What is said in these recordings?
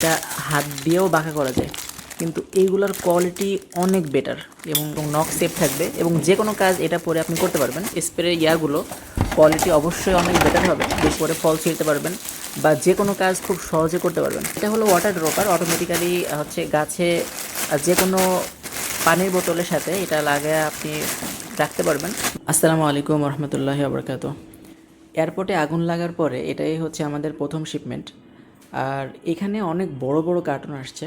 এটা হাত দিয়েও বাঁকা করা যায়। কিন্তু এইগুলোর কোয়ালিটি অনেক বেটার এবং নখ সেফ থাকবে এবং যে কোনো কাজ এটা পরে আপনি করতে পারবেন। স্প্রে ইয়াগুলো কোয়ালিটি অবশ্যই অনেক বেটার হবে বেশ করে ফল ছিঁড়তে পারবেন বা যে কোনো কাজ খুব সহজে করতে পারবেন। এটা হলো ওয়াটার ড্রপার অটোমেটিক্যালি হচ্ছে গাছে যে কোনো পানির বোতলের সাথে এটা লাগায় আপনি রাখতে পারবেন। আসসালামু আলাইকুম রহমতুল্লাহ আবরকাত এয়ারপোর্টে আগুন লাগার পরে এটাই হচ্ছে আমাদের প্রথম শিপমেন্ট আর এখানে অনেক বড় বড় কার্টুন আসছে।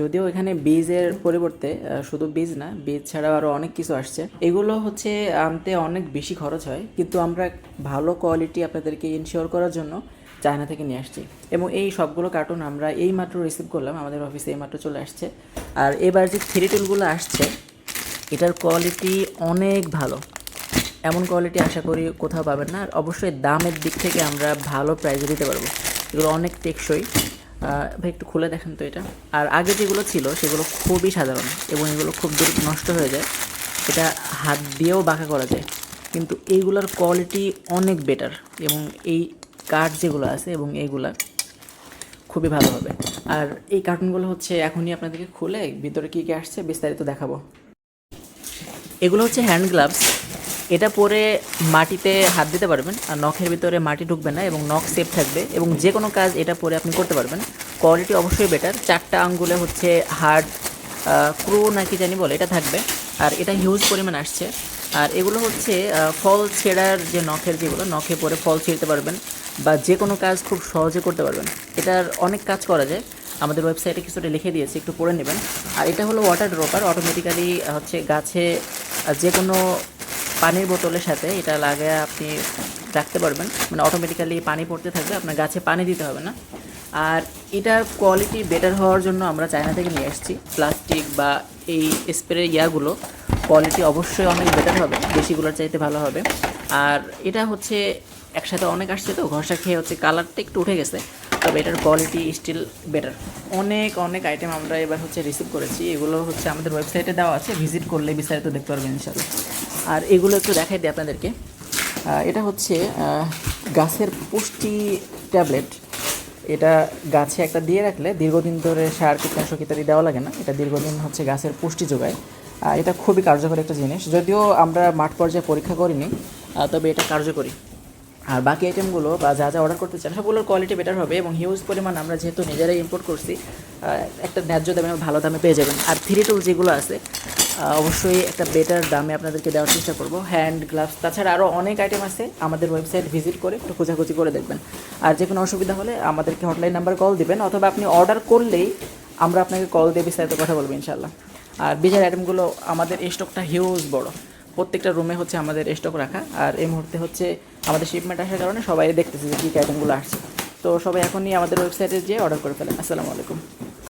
যদিও এখানে বীজের পরিবর্তে শুধু বীজ না বীজ ছাড়াও আরও অনেক কিছু আসছে। এগুলো হচ্ছে আনতে অনেক বেশি খরচ হয়, কিন্তু আমরা ভালো কোয়ালিটি আপনাদেরকে ইনশিওর করার জন্য চায়না থেকে নিয়ে আসছি। এবং এই সবগুলো কার্টুন আমরা এই মাত্র রিসিভ করলাম, আমাদের অফিসে এই মাত্র চলে আসছে। আর এবার যে থ্রি টুলগুলো আসছে, এটার কোয়ালিটি অনেক ভালো। এমন কোয়ালিটি আশা করি কোথাও পাবেন না, আর অবশ্যই দামের দিক থেকে আমরা ভালো প্রাইসে দিতে পারব। এগুলো অনেক টেকসই। ভাই, একটু খুলে দেখেন তো এটা। আর আগে যেগুলো ছিল, সেগুলো খুবই সাধারণ এবং এগুলো খুব দ্রুত নষ্ট হয়ে যায়। এটা হাত দিয়েও বাঁকা করা যায়। কিন্তু এইগুলোর কোয়ালিটি অনেক বেটার এবং এই কাঠ যেগুলো আছে এবং এইগুলা খুবই ভালো হবে। আর এই কার্টুনগুলো হচ্ছে এখনই আপনাদেরকে খুলে ভিতরে কী কী আসছে বিস্তারিত দেখাবো। এগুলো হচ্ছে হ্যান্ড গ্লাভস। এটা পরে মাটিতে হাত দিতে পারবেন, আর নখের ভিতরে মাটি ঢুকবে না এবং নখ সেফ থাকবে এবং যে কোনো কাজ এটা পরে আপনি করতে পারবেন। কোয়ালিটি অবশ্যই বেটার চারটা আঙ্গুলে হচ্ছে হার্ড ক্রু নাকি জানি বলে, এটা থাকবে। আর এটা হিউজ পরিমাণ আসছে। আর এগুলো হচ্ছে ফল ছেঁড়ার যে নখের যেগুলো, নখে পরে ফল ছিঁড়তে পারবেন বা যে কোনো কাজ খুব সহজে করতে পারবেন। এটার অনেক কাজ করা যায়। আমাদের ওয়েবসাইটে কিছুটা লিখে দিয়েছি, একটু পড়ে নেবেন। আর এটা হলো ওয়াটার ড্রপার অটোমেটিক্যালি হচ্ছে গাছে যে কোনো পানির বোতলের সাথে এটা লাগায় আপনি রাখতে পারবেন। মানে অটোমেটিক্যালি পানি পড়তে থাকবে, আপনার গাছে পানি দিতে হবে না। আর এটার কোয়ালিটি বেটার হওয়ার জন্য আমরা চায়না থেকে নিয়ে এসেছি। প্লাস্টিক বা এই স্প্রে ইয়াগুলো কোয়ালিটি অবশ্যই অনেক বেটার হবে, দেশিগুলোর চাইতে ভালো হবে। আর এটা হচ্ছে একসাথে অনেক আসছে তো, ঘষা খেয়ে হচ্ছে কালারটা একটু উঠে গেছে। তবে এটার কোয়ালিটি স্টিল বেটার অনেক অনেক আইটেম আমরা এবার হচ্ছে রিসিভ করেছি। এগুলো হচ্ছে আমাদের ওয়েবসাইটে দেওয়া আছে ভিজিট করলে বিস্তারিত দেখতে পারবেন ইনশাল্লাহ আর এগুলো একটু দেখাই দিই আপনাদেরকে। এটা হচ্ছে গাছের পুষ্টি ট্যাবলেট। এটা গাছে একটা দিয়ে রাখলে দীর্ঘদিন ধরে সার, কীটনাশক ইত্যাদি দেওয়া লাগে না। এটা দীর্ঘদিন হচ্ছে গাছের পুষ্টি যোগায়। এটা খুবই কার্যকরী একটা জিনিস। যদিও আমরা মাঠ পর্যায়ে পরীক্ষা করিনি তবে এটা কার্যকরী। আর বাকি আইটেমগুলো বা যা যা অর্ডার করতে চান, সবগুলোর কোয়ালিটি বেটার হবে এবং হিউজ পরিমাণ আমরা যেহেতু নিজেরাই ইম্পোর্ট করছি একটা ন্যায্য দামে ভালো দামে পেয়ে যাবেন। আর থ্রি টুল যেগুলো আছে অবশ্যই একটা বেটার দামে আপনাদেরকে দেওয়ার চেষ্টা করব। হ্যান্ড গ্লাভস তাছাড়া আরও অনেক আইটেম আছে। আমাদের ওয়েবসাইট ভিজিট করে একটু খোঁজাখুঁজি করে দেখবেন। আর যে কোনো অসুবিধা হলে আমাদেরকে হটলাইন নাম্বার কল দিবেন, অথবা আপনি অর্ডার করলেই আমরা আপনাকে কল দিয়ে বিস্তারিত কথা বলব ইনশাল্লাহ আর বিজার আইটেমগুলো আমাদের স্টকটা হিউজ বড়। প্রত্যেকটা রুমে হচ্ছে আমাদের স্টক রাখা। আর এই মুহূর্তে হচ্ছে আমাদের শিপমেন্ট আসার কারণে সবাই দেখতেছে যে কী কী আইটেমগুলো আসছে। তো সবাই এখনই আমাদের ওয়েবসাইটে যেয়ে অর্ডার করে ফেলেন। আসসালামু আলাইকুম।